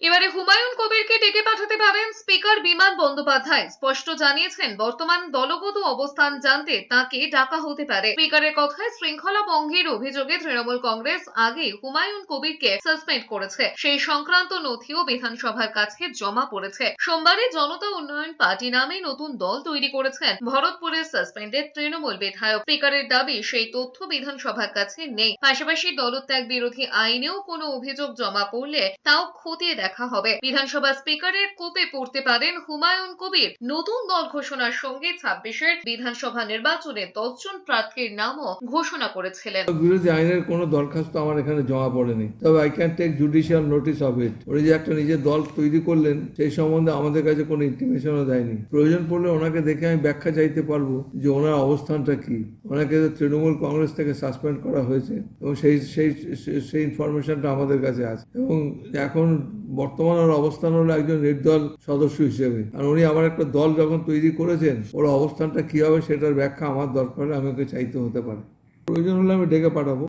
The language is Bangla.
এবারে হুমায়ুন কবিরকে ডেকে পাঠাতে পারেন স্পিকার বিমান বন্দ্যোপাধ্যায়। স্পষ্ট জানিয়েছেন, বর্তমান দলগত অবস্থান জানতে তাকে ডাকা হতে পারে। স্পিকারের কথায় শৃঙ্খলা ভঙ্গের অভিযোগে তৃণমূল কংগ্রেস আগে হুমায়ুন কবিরকে সাসপেন্ড করেছে। সেই সংক্রান্ত নথিও বিধানসভার কাছে জমা পড়েছে। সোমবারে জনতা উন্নয়ন পার্টি নামে নতুন দল তৈরি করেছেন ভরতপুরের সাসপেন্ডেড তৃণমূল বিধায়ক। স্পিকারের দাবি, সেই তথ্য বিধানসভার কাছে নেই। পাশাপাশি দলত্যাগ বিরোধী আইনেও কোনো অভিযোগ জমা পড়লে তাও খতিয়ে দেখা হবে। বিধানসভা স্পিকারের কোপে পড়তে পারেন হুমায়ুন কবির। নতুন দল ঘোষণার সঙ্গে ছাব্বিশের বিধানসভা নির্বাচনে দশজন প্রার্থীর নামও ঘোষণা করেছিলেন। বিরোধী আইনের কোনো দরখাস্ত আমার এখানে জমা পড়েনি। তবে I can take judicial notice of it উনি যে একটা নিজের দল তৈরি করলেন, সেই সম্বন্ধে আমাদের কাছে কোনো ইন্টিমেশনও দেয়নি। প্রয়োজন পড়লে ওনাকে দেখে আমি ব্যাখ্যা চাইতে পারব যে ওনার অবস্থানটা কি। ওনাকে তৃণমূল কংগ্রেস থেকে সাসপেন্ড করা হয়েছে, এবং সেই, সেই- সেই ইনফরমেশনটা আমাদের কাছে আছে। এবং এখন বর্তমান ওর অবস্থান হলো একজন নির্দল সদস্য হিসেবে। আর উনি আমার একটা দল যখন তৈরি করেছেন, ওর অবস্থানটা কি হবে সেটার ব্যাখ্যা আমার দরকার হলে আমি ওকে চাইতে হতে পারে। প্রয়োজন হলে আমি ডেকে পাঠাবো।